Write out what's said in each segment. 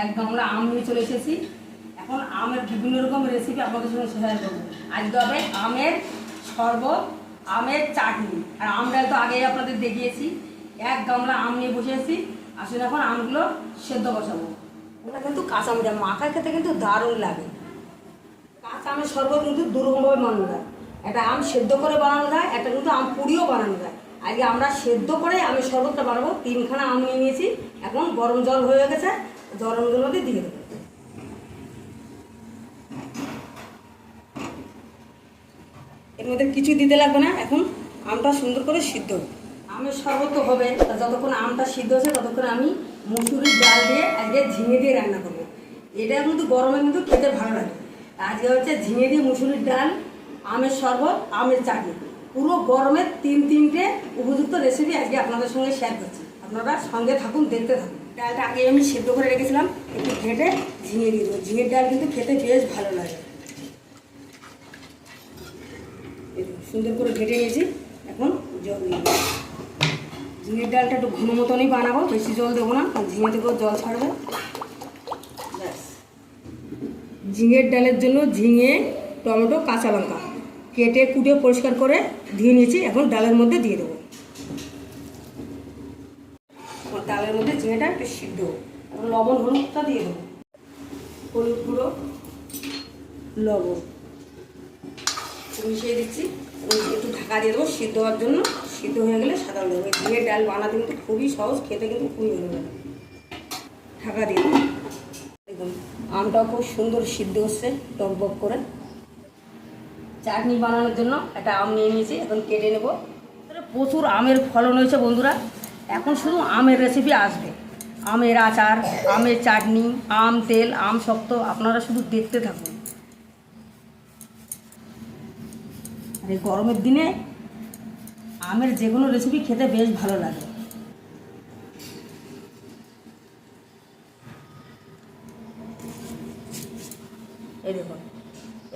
এক গামলা আম নিয়ে চলে এসেছি। এখন আমের বিভিন্ন রকম রেসিপি আপনাদের সঙ্গে শেয়ার করব। আজকে হবে আমের শরবত, আমের চাটনি। আর আমরা তো আগেই আপনাদের দেখিয়েছি। এক গামলা আম নিয়ে বসেছি আসলে এখন আমগুলো সেদ্ধ বসাবো। ওটা কিন্তু কাঁচা মিঠা মাখা খেতে কিন্তু দারুণ লাগে। কাঁচা আমের শরবত কিন্তু দুরকমভাবে বানানো যায়। একটা আম সেদ্ধ করে বানানো যায়, একটা কিন্তু আম পুড়িও বানানো যায়। আজকে আমরা সেদ্ধ করে আমের শরবতটা বানাবো। তিনখানা আম নিয়ে নিয়েছি। এখন গরম জল হয়ে গেছে। মধ্যে দিয়ে দেবো। এর মধ্যে কিছু দিতে লাগবে না, এখন আমটা সুন্দর করে সিদ্ধ আমের শরবত হবে যতক্ষণ আমটা সিদ্ধ হচ্ছে ততক্ষণ আমি মুসুরির ডাল দিয়ে আজকে ঝিঙে দিয়ে রান্না করব। এটা কিন্তু গরমে কিন্তু খেতে ভালো লাগে। আজকে হচ্ছে ঝিঙে দিয়ে মুসুরির ডাল, আমের শরবত, আমের চাটনি। পুরো গরমের তিন তিনটে উপযুক্ত রেসিপি আজকে আপনাদের সঙ্গে শেয়ার করছি। আপনারা সঙ্গে থাকুন, দেখতে থাকুন। ডালটা আগে আমি সেদ্ধ করে রেখেছিলাম, একটু ঘেটে ঝিঙে দিয়ে দেবো। ঝিঙের ডাল কিন্তু খেতে বেশ ভালো লাগে। সুন্দর করে ঘেটে নিয়েছি, এখন জল দিয়ে। ঝিঙের ডালটা একটু ঘন মতনই বানাবো, বেশি জল দেবো না, কারণ ঝিঙে থেকেও জল ছাড়বে। ব্যাস। ঝিঙের ডালের জন্য ঝিঙে, টমেটো, কাঁচা লঙ্কা। কেটে কুটে পরিষ্কার করে ধুয়ে নিয়েছি, এখন ডালের মধ্যে দিয়ে দেবো এখন ঝিঙেটা একটু সিদ্ধ লবণ, হলুদটা দিয়ে দেবো। হলুদ গুঁড়ো, লবণ। মিশিয়ে দিচ্ছি। একটু ঢাকা দিয়ে দেবো সিদ্ধ হওয়ার জন্য। সিদ্ধ হয়ে গেলে সাদা যাবে। ঝিঙের ডাল বানাতে কিন্তু খুবই সহজ, খেতে কিন্তু খুবই ভালো লাগে। ঢাকা দিয়ে দেবো। দেখুন, আমটাও খুব সুন্দর সিদ্ধ হচ্ছে টকবক করে। চাটনি বানানোর জন্য একটা আম নিয়ে নিয়েছি, এখন কেটে নেব। প্রচুর আমের ফলন হয়েছে বন্ধুরা। এখন শুধু আমের রেসিপি আসবে। আমের আচার, আমের চাটনি, আম তেল, আম শক্ত, আপনারা শুধু দেখতে থাকুন। আর এই গরমের দিনে আমের যে কোনো রেসিপি খেতে বেশ ভালো লাগে। এই দেখুন,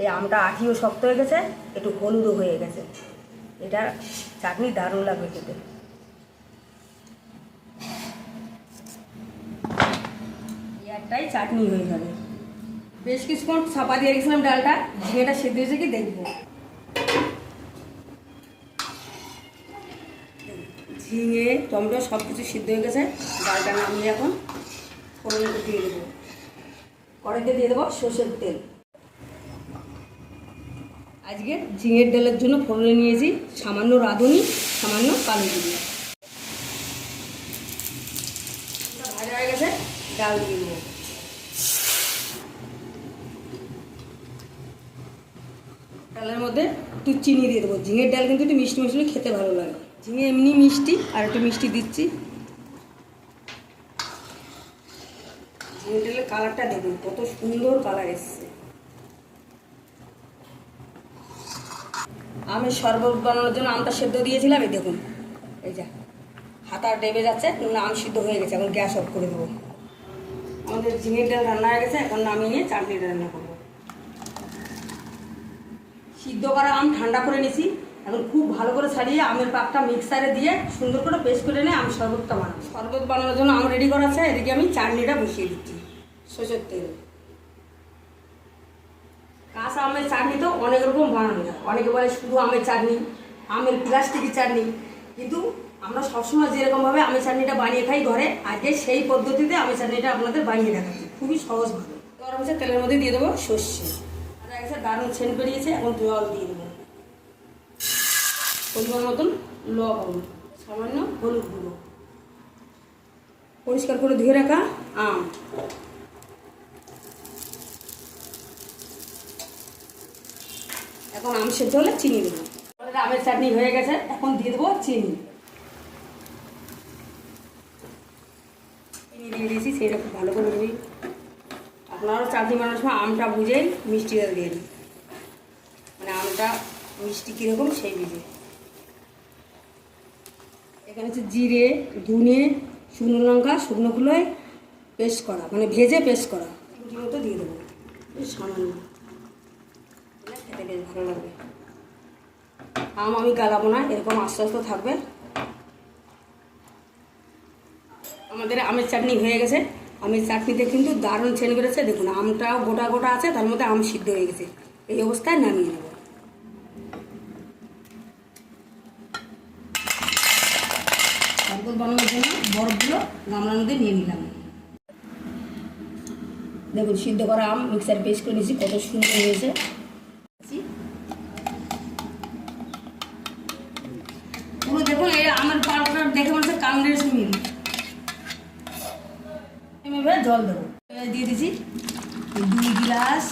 এই আমটা আঠিও শক্ত হয়ে গেছে, একটু হলুদও হয়ে গেছে। এটা চাটনি দারুণ লাগবে খেতে। একটাই চাটনি হয়ে যাবে। বেশ কিছুক্ষণ ছাপা দিয়ে রেখেছিলাম ডালটা, ঝিঙেটা সেদ্ধ হয়েছে কি দেখব। ঝিঙে, টমেটো সব কিছু সিদ্ধ হয়ে গেছে, ডালটা নামিয়ে এখন ফোড়ন দিয়ে দেবো। কড়াইতে দিয়ে দেবো সর্ষের তেল। আজকে ঝিঙের ডালের জন্য ফোড়নে নিয়েছি সামান্য রাঁধুনি, সামান্য কালো জিরে। ভাজা হয়ে গেছে, ডাল দিয়ে দেবো। ডালের মধ্যে একটু চিনি দিয়ে দেবো। ঝিঙের ডাল কিন্তু একটু মিষ্টি মিষ্টি খেতে ভালো লাগে। ঝিঙে এমনি মিষ্টি আর একটু মিষ্টি দিচ্ছি। ঝিঙে ডালের কালারটা দেখুন, কত সুন্দর কালার এসছে। আমি শরবত বানানোর জন্য আমটা সেদ্ধ দিয়েছিলাম, এই দেখুন। এই যা, হাতা ডেবে যাচ্ছে আম সিদ্ধ হয়ে গেছে, এখন গ্যাস অফ করে দেবো। আমাদের ঝিঙের ডাল রান্না হয়ে গেছে, এখন নামিয়ে চাটনিটা রান্না করব। সিদ্ধ করা আম ঠান্ডা করে নিয়েছি এখন খুব ভালো করে ছাড়িয়ে আমের পাকটা মিক্সারে দিয়ে সুন্দর করে পেস্ট করে নিয়ে আমি শরবতটা বানাবো। শরবত বানানোর জন্য আম রেডি করা আছে, এদিকে আমি চাটনিটা বসিয়ে দিচ্ছি, সরষের তেল। কাঁচা আমের চাটনি তো অনেক রকম বানানো যায়। অনেকে বলে শুধু আমের চাটনি, আমের প্লাস্টিকের চাটনি। কিন্তু আমরা সবসময় যেরকমভাবে আমের চাটনিটা বানিয়ে খাই ঘরে, আজকে সেই পদ্ধতিতে আমের চাটনিটা আপনাদের বানিয়ে দেখাচ্ছি। খুবই সহজভাবে গরম হচ্ছে তেলের মধ্যে দিয়ে দেবো সর্ষে। একটা দারুণ ছেন বেরিয়েছে, এখন জল দিয়ে দেবো। পরিমাণ মতন লবণ সামান্য হলুদ গুঁড়ো। পরিষ্কার করে ধুয়ে রাখা আম। এখন আম সেদ্ধ হলে চিনি দেবো। আমের চাটনি হয়ে গেছে, এখন দিয়ে দেবো চিনি। চিনি দিয়ে দিয়েছি, সেটা খুব ভালো করে আপনারাও চাটনি বানানোর সময় আমটা বুঝেই মিষ্টিটা দিয়ে দিন। মানে আমটা মিষ্টি কীরকম সেই বুঝে। এখানে হচ্ছে জিরে, ধুনে, শুকনো লঙ্কা, শুকনো শুকনোগুলোয় পেস্ট করা মানে ভেজে পেস্ট করা। রুটি মতো দিয়ে দেবো। সামান্য। খেতে বেশ ভালো লাগবে। আম আমি গালাবো না, এরকম আস্তে আস্তে থাকবে। আমাদের আমের চাটনি হয়ে গেছে। আমের চাটনিতে কিন্তু দারুণ ছেন বেরোচ্ছে দেখুন, আমটাও গোটা গোটা আছে, তার মধ্যে আম সিদ্ধ হয়ে গেছে। এই অবস্থায় নামিয়ে নেব। শরবত বানানোর জন্য বরফগুলো গামলার মধ্যে নিয়ে নিলাম। দেখুন, সিদ্ধ করা আম মিক্সার পেস্ট করে নিয়েছি, কত সুন্দর হয়েছে পুরো দেখুন এই আমার পাউডার দেখে মনে হচ্ছে কান্ডের মিল আমি এবার জল দেবো। দিয়ে দিছি দুই গিলাস,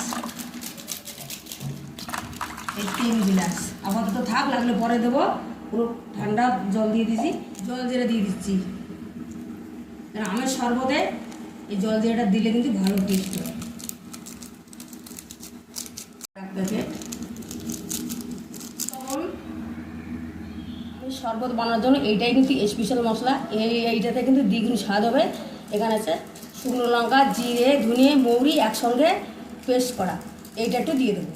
এই তিন গিলাস। আপাতত থাক, লাগলে পরে দেবো। পুরো ঠান্ডা জল দিয়ে দিছি। জল জিরে দিয়ে দিচ্ছি। আমের শরবতে এই জল জিরাটা দিলে কিন্তু ভালো টেস্ট হয়। এই শরবত বানানোর জন্য এইটাই কিন্তু স্পেশাল মশলা। এই এইটাতে কিন্তু দ্বিগুণ স্বাদ হবে। এখানে আছে শুকনো লঙ্কা, জিরে ধনিয়ে মৌরি একসঙ্গে পেস্ট করা। এইটা একটু দিয়ে দেবো।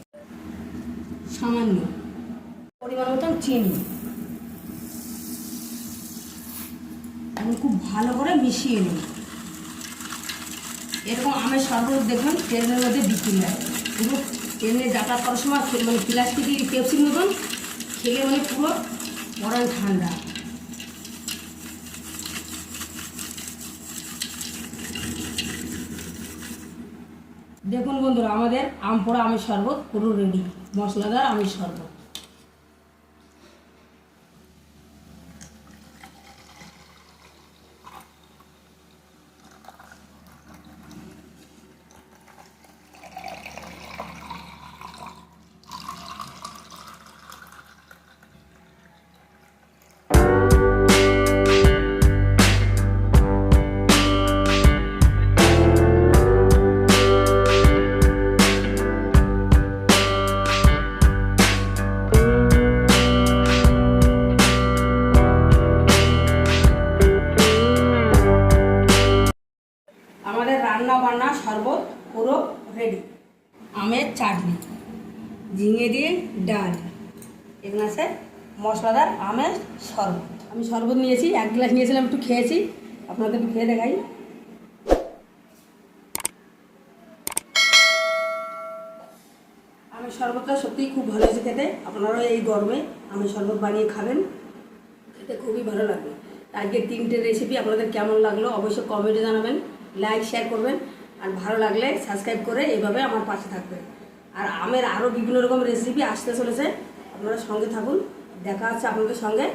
সামান্য পরিমাণ মতন চিনি। এখন খুব ভালো করে মিশিয়ে নিন এরকম আমের শরবত দেখবেন ট্রেনের মধ্যে বিক্রি হয় পুরো ট্রেনে যাতায়াত করার সময় মানে প্লাস্টিকের পেপসির মতন খেলে মানে পুরো পরান ঠান্ডা। দেখুন বন্ধুরা আমাদের আম পোড়া আমের শরবত পুরো রেডি মশলাদার আমের শরবত। রেডি আমের চাটনি। ঝিঙে দিয়ে ডাল। এখানে আছে মশলাদার আমের শরবত। আমি শরবত নিয়েছি, এক গ্লাস নিয়েছিলাম, একটু খেয়েছি। আপনাদের একটু খেয়ে দেখাই। আমের শরবতটা সত্যিই খুব ভালো হয়েছে খেতে। আপনারাও এই গরমে আমের শরবত বানিয়ে খাবেন। খেতে খুবই ভালো লাগবে। আজকে তিনটে রেসিপি আপনাদের কেমন লাগল অবশ্যই কমেন্টে জানাবেন। লাইক শেয়ার করবেন। আর ভালো লাগলে সাবস্ক্রাইব করে এইভাবে আমার পাশে থাকবে। আর আমের আরও বিভিন্ন রকম রেসিপি আসতে চলেছে। আপনারা সঙ্গে থাকুন। দেখা হচ্ছে আপনাদের সঙ্গে।